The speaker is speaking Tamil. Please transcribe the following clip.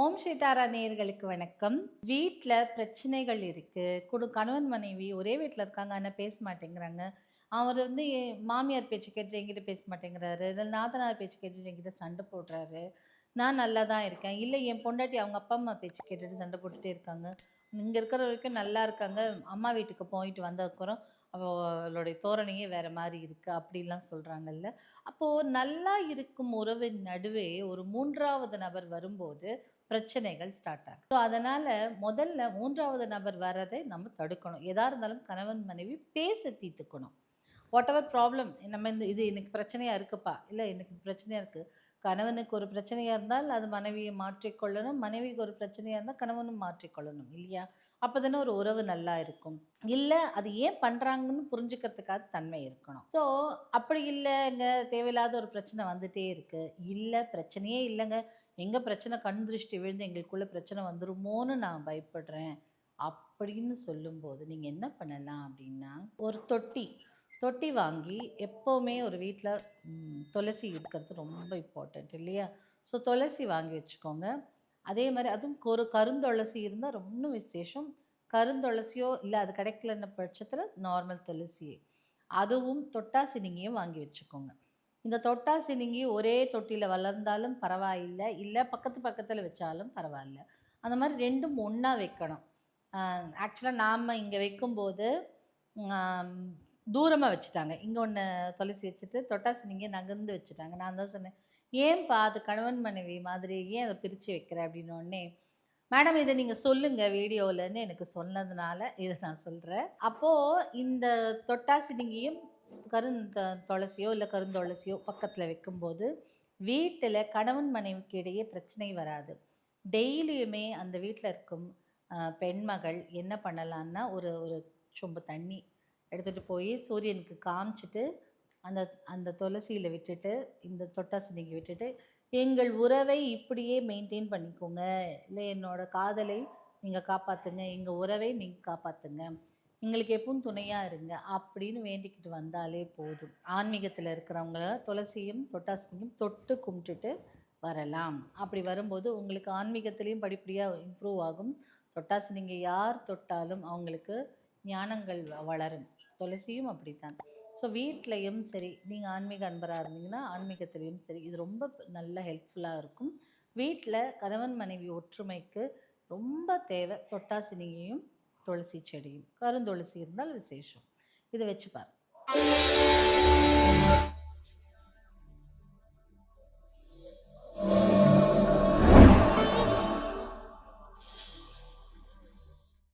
ஓம் சீதாரா நேயர்களுக்கு வணக்கம். வீட்டில் பிரச்சனைகள் இருக்குது குடு கணவன் மனைவி ஒரே வீட்டில் இருக்காங்க. ஆனால் பேச மாட்டேங்கிறாங்க. அவர் வந்து என் மாமியார் பேச்சு கேட்டு என்கிட்ட பேச மாட்டேங்கிறாரு. இல்லை நாத்தனார் பேச்சு கேட்டுட்டு என்கிட்ட சண்டை போடுறாரு. நான் நல்லா தான் இருக்கேன். இல்லை என் பொண்டாட்டி அவங்க அப்பா அம்மா பேச்சு கேட்டுட்டு சண்டை போட்டுகிட்டே இருக்காங்க. இங்கே இருக்கிற வரைக்கும் நல்லா இருக்காங்க. அம்மா வீட்டுக்கு போயிட்டு வந்ததுக்கப்புறம் அவளுடைய தோரணையே வேறு மாதிரி இருக்குது அப்படிலாம் சொல்கிறாங்கல்ல அப்போது நல்லா இருக்கும் உறவின் நடுவே ஒரு மூன்றாவது நபர் வரும்போது பிரச்சனைகள் ஸ்டார்ட் ஆகும் ஸோ அதனால முதல்ல மூன்றாவது நபர் வர்றதை நம்ம தடுக்கணும். எதா இருந்தாலும் கணவன் மனைவி பேச தீர்த்துக்கணும். வாட் எவர் ப்ராப்ளம் நம்ம இந்த இது எனக்கு பிரச்சனையா இருக்குப்பா? இல்லை எனக்கு பிரச்சனையா இருக்கு. கணவனுக்கு ஒரு பிரச்சனையா இருந்தால் அது மனைவியை மாற்றிக்கொள்ளணும். மனைவிக்கு ஒரு பிரச்சனையா இருந்தால் கணவனும் மாற்றிக்கொள்ளணும் இல்லையா? அப்போ தானே ஒரு உறவு நல்லா இருக்கும். இல்லை அது ஏன் பண்ணுறாங்கன்னு புரிஞ்சுக்கிறதுக்காக தன்மை இருக்கணும். ஸோ அப்படி இல்லைங்க. தேவையில்லாத ஒரு பிரச்சனை வந்துட்டே இருக்குது இல்லை பிரச்சனையே இல்லைங்க. எங்கே பிரச்சனை கண் திருஷ்டி விழுந்து எங்களுக்குள்ள பிரச்சனை வந்துருமோன்னு நான் பயப்படுறேன். அப்படின்னு சொல்லும்போது நீங்கள் என்ன பண்ணலாம் அப்படின்னா ஒரு தொட்டி தொட்டி வாங்கி எப்போவுமே ஒரு வீட்டில் துளசி இருக்கிறது ரொம்ப இம்பார்ட்டண்ட் இல்லையா? ஸோ துளசி வாங்கி வச்சுக்கோங்க. அதே மாதிரி அதுவும் ஒரு கருந்துளசி இருந்தால் ரொம்ப விசேஷம். கருந்துளசியோ இல்லை அது கிடைக்கலன்ன பட்சத்தில் நார்மல் துளசியே அதுவும் தொட்டாசினிங்கியும் வாங்கி வச்சுக்கோங்க. இந்த தொட்டாசினிங்கி ஒரே தொட்டியில் வளர்ந்தாலும் பரவாயில்லை இல்லை பக்கத்து பக்கத்தில் வச்சாலும் பரவாயில்ல. அந்த மாதிரி ரெண்டும் ஒன்றா வைக்கணும். ஆக்சுவலாக நாம் இங்கே வைக்கும்போது தூரமாக வச்சுட்டாங்க. இங்கே ஒன்று துளசி வச்சுட்டு தொட்டாசினிங்க நகர்ந்து வச்சுட்டாங்க. நான் தான் சொன்னேன். ஏன்பா அது கணவன் மனைவி மாதிரி ஏன் அதை பிரித்து வைக்கிற அப்படின்னோடனே மேடம் இதை நீங்கள் சொல்லுங்கள் வீடியோவில்னு எனக்கு சொன்னதுனால இதை நான் சொல்கிறேன் அப்போது இந்த தொட்டாசினிங்கியும் கருந்த துளசியோ இல்லை கருந்துளசியோ பக்கத்தில் வைக்கும்போது வீட்டில் கணவன் மனைவிக்கு இடையே பிரச்சனை வராது. டெய்லியுமே அந்த வீட்டில் இருக்கும் பெண்மகள் என்ன பண்ணலான்னா ஒரு ஒரு சொம்பு தண்ணி எடுத்துகிட்டு போய் சூரியனுக்கு காமிச்சிட்டு அந்த அந்த துளசியில் விட்டுட்டு இந்த தொட்டாசினிக்கு விட்டுட்டு எங்கள் உறவை இப்படியே மெயின்டைன் பண்ணிக்கோங்க. இல்லை என்னோட காதலை நீங்கள் காப்பாற்றுங்க எங்கள் உறவை நீங்கள் காப்பாற்றுங்க எங்களுக்கு எப்பவும் துணையாக இருங்க. அப்படின்னு வேண்டிக்கிட்டு வந்தாலே போதும். ஆன்மீகத்தில் இருக்கிறவங்க துளசியும் தொட்டாசினியும் தொட்டு கும்பிட்டுட்டு வரலாம். அப்படி வரும்போது உங்களுக்கு ஆன்மீகத்திலையும் படிப்படியாக இம்ப்ரூவ் ஆகும். தொட்டாசி நீங்கள் யார் தொட்டாலும் அவங்களுக்கு ஞானங்கள் வ- வளரும். துளசியும் அப்படித்தான். ஸோ வீட்லேயும் சரி நீங்கள் ஆன்மீக அன்பராக இருந்தீங்கன்னா ஆன்மீகத்திலையும் சரி இது ரொம்ப நல்ல ஹெல்ப்ஃபுல்லாக இருக்கும். வீட்டில் கணவன் மனைவி ஒற்றுமைக்கு ரொம்ப தேவை. தொட்டாசினியையும் துளசி செடியும் கருந்துளசி இருந்தால் விசேஷம். இதை வச்சு பாருங்க.